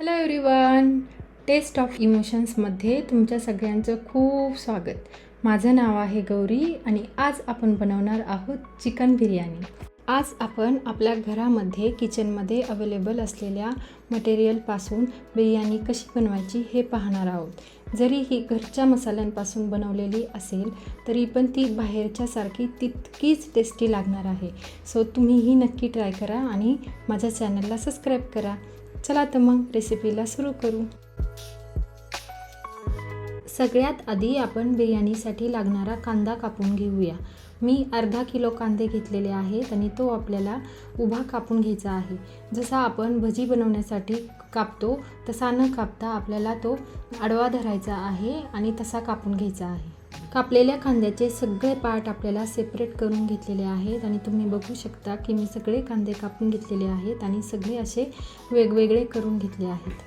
Hello everyone taste of इमोशन्समध्ये तुमच्या सगळ्यांचं खूप स्वागत. माझं नाव आहे गौरी आणि आज आपण बनवणार आहोत चिकन बिर्याणी. आज आपण आपल्या घरामध्ये किचनमध्ये अवेलेबल असलेल्या मटेरियलपासून बिर्याणी कशी बनवायची हे पाहणार आहोत. जरी ही घरच्या मसाल्यांपासून बनवलेली असेल तरी पण ती बाहेरच्यासारखी तितकीच टेस्टी लागणार आहे. सो तुम्हीही नक्की ट्राय करा आणि माझ्या चॅनलला सबस्क्राईब करा. चला तर मग रेसिपीला सुरू करू. सगळ्यात आधी आपण बिर्याणीसाठी लागणारा कांदा कापून घेऊया. मी अर्धा किलो कांदे घेतलेले आहेत आणि तो आपल्याला उभा कापून घ्यायचा आहे. जसा आपण भजी बनवण्यासाठी कापतो तसा न कापता आपल्याला तो आडवा धरायचा आहे आणि तसा कापून घ्यायचा आहे. कापलेल्या कांद्याचे सगळे पार्ट आपल्याला सेपरेट करून घेतलेले आहेत आणि तुम्ही बघू शकता की मी सगळे कांदे कापून घेतलेले आहेत आणि सगळे असे वेगवेगळे करून घेतले आहेत.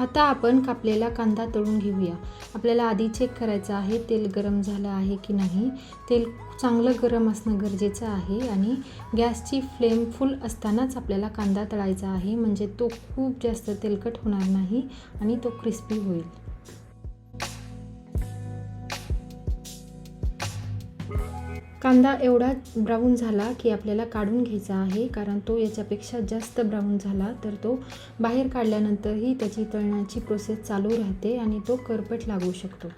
आता आपण कापलेला कांदा तळून घेऊया. आपल्याला आधी चेक करायचं आहे तेल गरम झालं आहे की नाही? तेल चांगलं गरम असणं गरजेचं आहे आणि गॅसची फ्लेम फुल असतानाच आपल्याला कांदा तळायचा आहे. म्हणजे तो खूप जास्त तेलकट होणार नाही आणि तो क्रिस्पी होईल. कांदा एवढा ब्राऊन झाला की आपल्याला काढून घ्यायचा आहे. कारण तो याच्यापेक्षा जास्त ब्राऊन झाला तर तो बाहेर काढल्यानंतरही त्याची तळण्याची प्रोसेस चालू राहते आणि तो करपट लागू शकतो.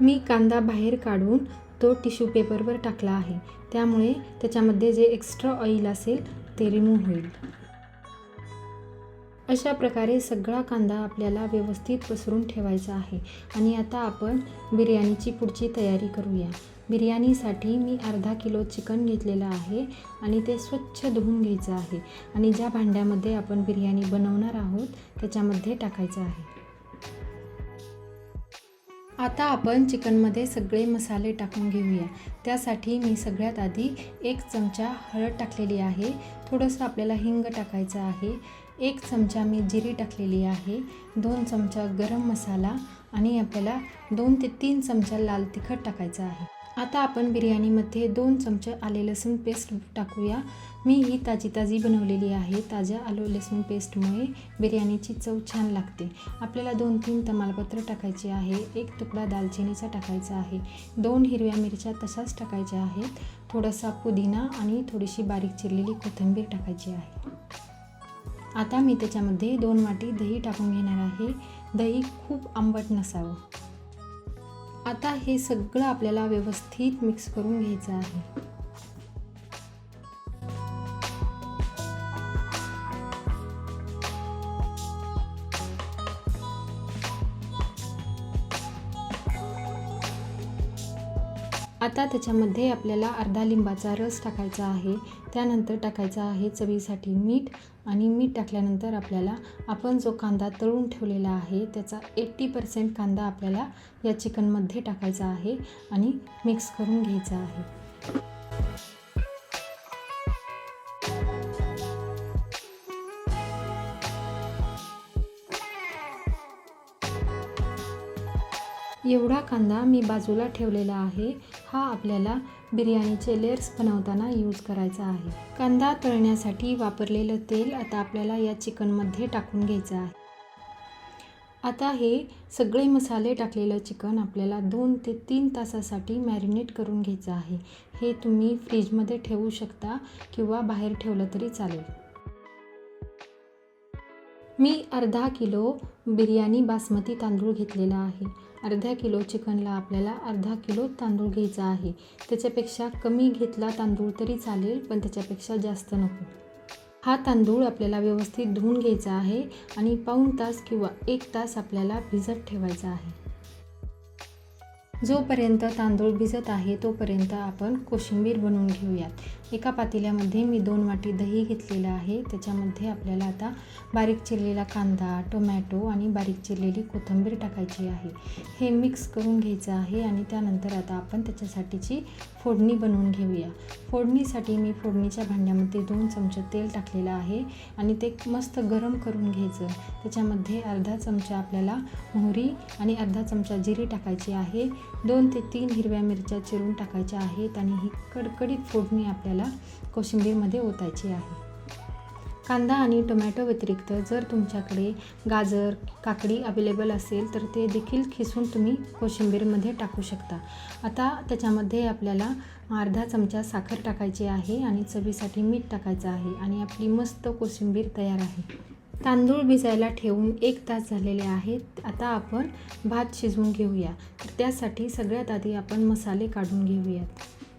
मी कांदा बाहेर काढून तो टिश्यू पेपरवर टाकला आहे. त्यामुळे त्याच्यामध्ये जे एक्स्ट्रा ऑइल असेल ते रिमूव्ह होईल. अशा प्रकारे सगळा कांदा आपल्याला व्यवस्थित पसरून ठेवायचा आहे. आणि आता आपण बिर्याणीची पुढची तयारी करूया. बिर्याणीसाठी मी अर्धा किलो चिकन घेतलेलं आहे आणि ते स्वच्छ धुवून घ्यायचं आहे. आणि ज्या भांड्यामध्ये आपण बिर्याणी बनवणार आहोत त्याच्यामध्ये टाकायचं आहे. आता आपण चिकनमध्ये सगळे मसाले टाकून घेऊया. त्यासाठी मी सगळ्यात आधी एक चमचा हळद टाकलेली आहे. थोडंसं आपल्याला हिंग टाकायचं आहे. एक चमचा मी जिरी टाकलेली आहे दोन चमचा गरम मसाला आणि आपल्याला दोन ते तीन चमचा लाल तिखट टाकायचं आहे. आता आपण बिर्याणीमध्ये दोन चमचे आले लसूण पेस्ट टाकूया. मी ही ताजी ताजी बनवलेली आहे. ताज्या आलो लसूण पेस्टमुळे बिर्याणीची चव छान लागते. आपल्याला दोन तीन तमालपत्र टाकायचे आहे. एक तुकडा दालचिनीचा टाकायचा आहे. दोन हिरव्या मिरच्या तशाच टाकायच्या आहेत. थोडासा पुदिना आणि थोडीशी बारीक चिरलेली कोथिंबीर टाकायची आहे. आता मी त्याच्यामध्ये दोन वाटी दही टाकून घेणार आहे. दही खूप आंबट नसावं. आता हे सगळं आपल्याला व्यवस्थित मिक्स करून घ्यायचं आहे. आता त्याच्यामध्ये आपल्याला अर्धा लिंबाचा रस टाकायचा आहे. त्यानंतर टाकायचा आहे चवीसाठी मीठ आणि मीठ टाकल्यानंतर आपल्याला आपण जो कांदा तळून ठेवलेला आहे त्याचा एट्टी पर्सेंट कांदा आपल्याला या चिकनमध्ये टाकायचा आहे आणि मिक्स करून घ्यायचा आहे. एवढा कांदा मी बाजूला ठेवलेला आहे. हा आपल्याला बिर्याणीचे लेअर्स बनवताना यूज करायचा आहे. कांदा तळण्यासाठी वापरलेलं तेल आता आपल्याला या चिकनमध्ये टाकून घ्यायचं आहे. आता हे सगळे मसाले टाकलेलं चिकन आपल्याला दोन ते तीन तासासाठी मॅरिनेट करून घ्यायचं आहे. हे तुम्ही फ्रीजमध्ये ठेवू शकता किंवा बाहेर ठेवलं तरी चालेल. मी अर्धा किलो बिर्याणी बासमती तांदूळ घेतलेला आहे. अर्ध्या किलो चिकनला आपल्याला अर्धा किलो तांदूळ घ्यायचा आहे. त्याच्यापेक्षा कमी घेतला तांदूळ तरी चालेल पण त्याच्यापेक्षा जास्त नको. हा तांदूळ आपल्याला व्यवस्थित धुवून घ्यायचा आहे आणि पाऊण तास किंवा एक तास आपल्याला भिजत ठेवायचा आहे. जोपर्यंत तांदूळ भिजत आहे तोपर्यंत आपण कोशिंबीर बनवून घेऊयात. एका पातेल्यामध्ये मी दोन वाटी दही घेतलेलं आहे. त्याच्यामध्ये आपल्याला आता बारीक चिरलेला कांदा टोमॅटो आणि बारीक चिरलेली कोथिंबीर टाकायची आहे. हे मिक्स करून घ्यायचं आहे आणि त्यानंतर आता आपण त्याच्यासाठीची फोडणी बनवून घेऊया. फोडणीसाठी मी फोडणीच्या भांड्यामध्ये दोन चमचे तेल टाकलेलं आहे आणि ते मस्त गरम करून घ्यायचं. त्याच्यामध्ये अर्धा चमचा आपल्याला मोहरी आणि अर्धा चमचा जिरी टाकायची आहे. दोन ते तीन हिरव्या मिरच्या चिरून टाकायच्या आहेत आणि ही कडकडीत फोडणी आपल्याला कोशिंबीरमध्ये ओतायची आहे. कांदा आणि टोमॅटो व्यतिरिक्त जर तुमच्याकडे गाजर काकडी अवेलेबल असेल तर ते देखील खिसून तुम्ही कोशिंबीरमध्ये टाकू शकता. आता त्याच्यामध्ये आपल्याला अर्धा चमचा साखर टाकायची आहे आणि चवीसाठी मीठ टाकायचं आहे आणि आपली मस्त कोशिंबीर तयार आहे. तांदूळ भिजायला ठेवून एक तास झालेले आहेत. आता आपण भात शिजवून घेऊया. तर त्यासाठी सगळ्यात आधी आपण मसाले काढून घेऊयात.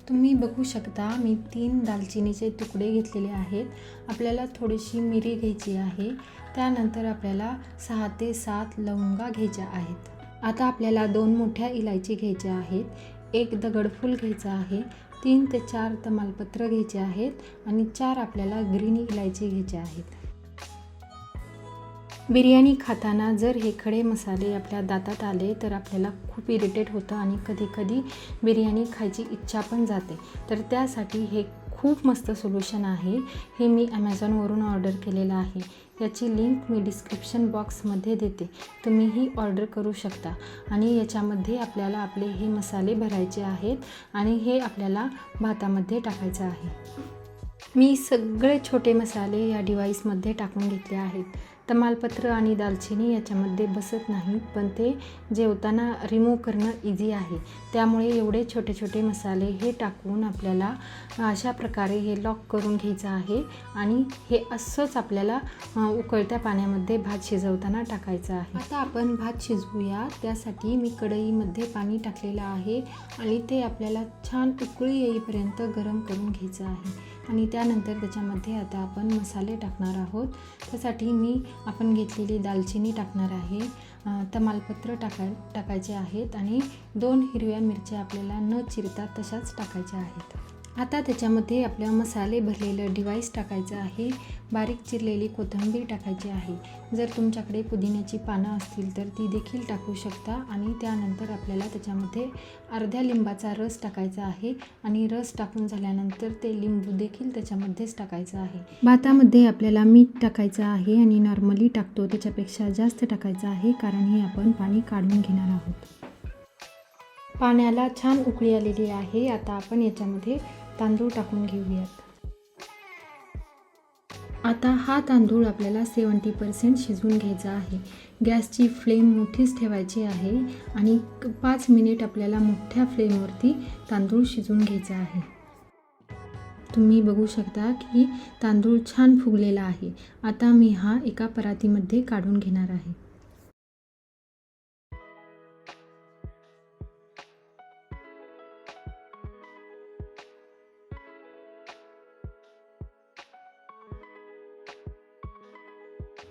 तुम्ही बघू शकता मी तीन दालचिनीचे तुकडे घेतलेले आहेत. आपल्याला थोडीशी मिरी घ्यायची आहे. त्यानंतर आपल्याला सहा ते सात लवंगा घ्यायच्या आहेत. आता आपल्याला दोन मोठ्या इलायची घ्यायच्या आहेत. एक दगडफूल घ्यायचा आहे. तीन ते चार तमालपत्र घ्यायचे आहेत. आणि चार आपल्याला ग्रीन इलायची घ्यायचे आहेत. बिर्याणी खाताना जर हे खडे मसाले आपल्या दातात आले तर आपल्याला खूप इरिटेट होतं आणि कधीकधी बिर्याणी खायची इच्छा पण जाते. तर त्यासाठी हे खूप मस्त सोल्युशन आहे. हे मी ॲमेझॉनवरून ऑर्डर केलेलं आहे. याची लिंक मी डिस्क्रिप्शन बॉक्समध्ये देते. तुम्हीही ऑर्डर करू शकता. आणि याच्यामध्ये आपल्याला आपले हे मसाले भरायचे आहेत आणि हे आपल्याला भातामध्ये टाकायचं आहे. मी सगळे छोटे मसाले या डिवाईसमध्ये टाकून घेतले आहेत. तमालपत्र आणि दालचिनी याच्यामध्ये बसत नाहीत पण ते जेवताना रिमूव्ह करणं इझी आहे. त्यामुळे एवढे छोटे छोटे मसाले हे टाकून आपल्याला अशा प्रकारे हे लॉक करून घ्यायचं आहे आणि हे असंच आपल्याला उकळत्या पाण्यामध्ये भात शिजवताना टाकायचं आहे. आता आपण भात शिजवूया. त्यासाठी मी कढईमध्ये पाणी टाकलेलं आहे आणि ते आपल्याला छान उकळी येईपर्यंत गरम करून घ्यायचं आहे. आणि त्यानंतर त्याच्यामध्ये आता आपण मसाले टाकणार आहोत. त्यासाठी मी आपण घेतलेली दालचिनी टाकणार आहे. तमालपत्र टाकाय टाकायचे आहेत आणि दोन हिरव्या मिरच्या आपल्याला न चिरता तशाच टाकायच्या आहेत. आता त्याच्यामध्ये आपल्या मसाले भरलेलं डिवाईस टाकायचं आहे. बारीक चिरलेली कोथिंबीर टाकायची आहे. जर तुमच्याकडे पुदिन्याची पानं असतील तर ती देखील टाकू शकता आणि त्यानंतर आपल्याला त्याच्यामध्ये अर्ध्या लिंबाचा रस टाकायचा आहे आणि रस टाकून झाल्यानंतर ते लिंबू देखील त्याच्यामध्येच टाकायचं आहे. भातामध्ये आपल्याला मीठ टाकायचं आहे आणि नॉर्मली टाकतो. त्याच्यापेक्षा जास्त टाकायचं आहे कारण हे आपण पाणी काढून घेणार आहोत. पाण्याला छान उकळी आलेली आहे. आता आपण याच्यामध्ये तांदूळ टाकून घेऊयात. आता हा तांदूळ आपल्याला सेवन्टी पर्सेंट शिजवून घ्यायचा आहे. गॅसची फ्लेम मोठीच ठेवायची आहे आणि पाच मिनिट आपल्याला मोठ्या फ्लेमवरती तांदूळ शिजवून घ्यायचा आहे. तुम्ही बघू शकता की तांदूळ छान फुगलेला आहे. आता मी हा एका परातीमध्ये काढून घेणार आहे.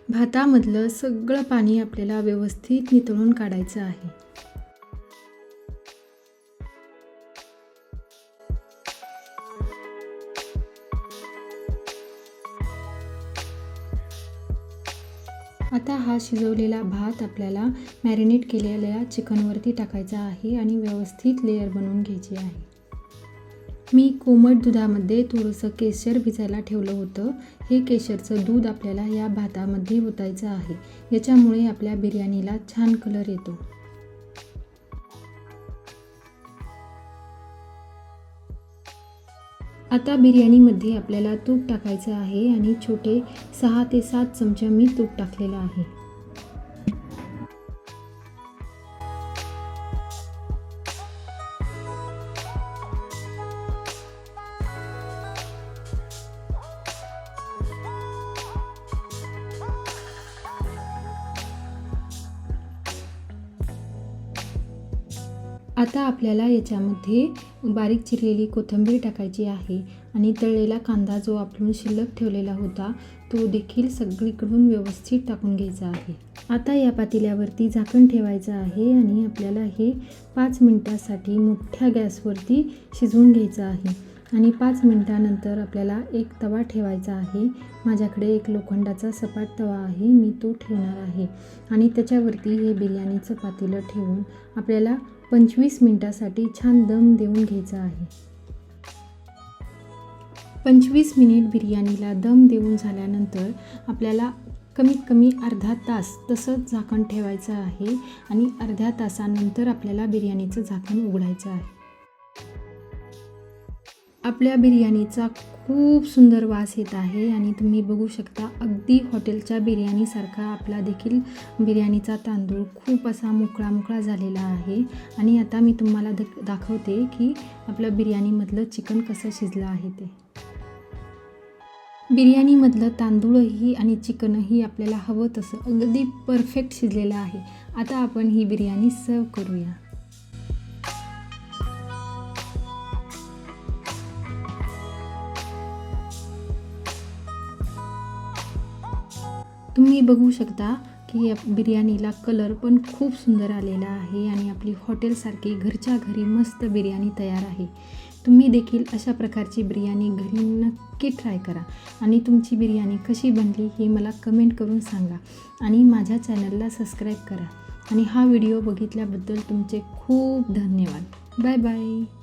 भातामधलं सगळं पाणी आपल्याला व्यवस्थित नितळून काढायचं आहे. आता हा शिजवलेला भात आपल्याला मॅरिनेट केलेल्या चिकनवरती टाकायचा आहे आणि व्यवस्थित लेअर बनवून घ्यायची आहे. मी कोमट दुधामध्ये थोडंसं केशर भिजायला ठेवलं होतं. हे केशरचं दूध आपल्याला या भातामध्ये ओतायचं आहे. याच्यामुळे आपल्या बिर्याणीला छान कलर येतो. आता बिर्याणीमध्ये आपल्याला तूप टाकायचं आहे आणि छोटे सहा ते सात चमचे मी तूप टाकलेलं आहे. आता आपल्याला याच्यामध्ये बारीक चिरलेली कोथिंबीर टाकायची आहे आणि तळलेला कांदा जो आपण शिल्लक ठेवलेला होता तो देखील सगळीकडून व्यवस्थित टाकून घ्यायचा आहे. आता या पातेल्यावरती झाकण ठेवायचं आहे आणि आपल्याला हे पाच मिनटासाठी मोठ्या गॅसवरती शिजवून घ्यायचं आहे. आणि पाच मिनटानंतर आपल्याला एक तवा ठेवायचा आहे. माझ्याकडे एक लोखंडाचा सपाट तवा आहे मी तो ठेवणार आहे. आणि त्याच्यावरती हे बिर्याणीचं पातेलं ठेवून आपल्याला पंचवीस मिनटासाठी छान दम देऊन घ्यायचा आहे. पंचवीस मिनिट बिर्याणीला दम देऊन झाल्यानंतर आपल्याला कमीत कमी अर्धा तास तसंच झाकण ठेवायचं आहे आणि अर्ध्या तासानंतर आपल्याला बिर्याणीचं झाकण उघडायचं आहे. आपल्या बिर्याणीचा खूप सुंदर वास येत आहे आणि तुम्ही बघू शकता अगदी हॉटेलच्या बिर्याणीसारखा आपला देखील बिर्याणीचा तांदूळ खूप असा मोकळा मोकळा झालेला आहे. आणि आता मी तुम्हाला द दाखवते की आपलं बिर्याणीमधलं चिकन कसं शिजलं आहे ते. बिर्याणीमधलं तांदूळही आणि चिकनही आपल्याला हवं तसं अगदी परफेक्ट शिजलेलं आहे. आता आपण ही बिर्याणी सर्व करूया. तुम्ही बघू शकता की या बिर्याणीला कलर पण खूप सुंदर आलेला आहे आणि आपली हॉटेलसारखी घरच्या घरी मस्त बिर्याणी तयार आहे. तुम्ही देखील अशा प्रकारची बिर्याणी घरी नक्की ट्राय करा. आणि तुमची बिर्याणी कशी बनली हे मला कमेंट करून सांगा. आणि माझ्या चॅनलला सबस्क्राईब करा. आणि हा व्हिडिओ बघितल्याबद्दल तुमचे खूप धन्यवाद. Bye bye